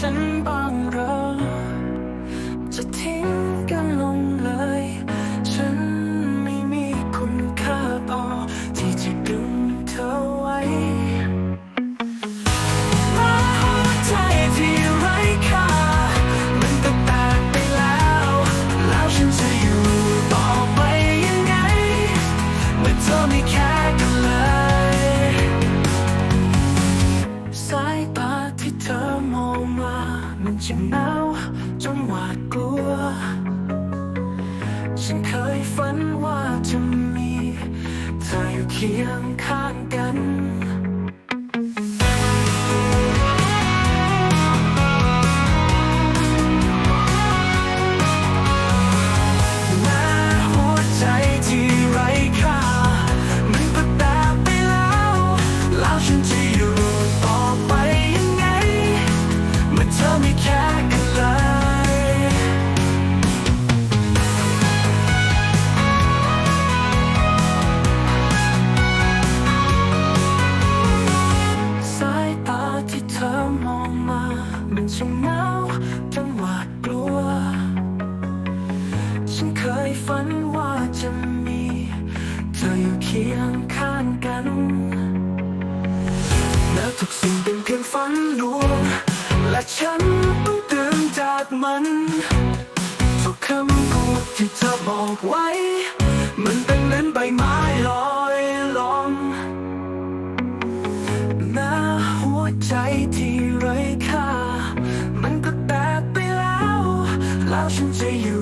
ฉัน มันหนาวจนหวาดกลัว ฉันเคยฝันว่าจะมีเธออยู่เคียง สายตาที่เธอมองมามันช่างหนาวจนหวาดกลัว ฉันเคยฝันว่าจะมี เธออยู่เคียงข้างกัน แล้วทุกสิ่ง ที่เธอบอกไว้ มันเป็นเหมือนใบไม้ลอยลงแม้หัวใจที่ไร้ค่า มันก็แตกไปแล้ว แล้วฉันจะอยู่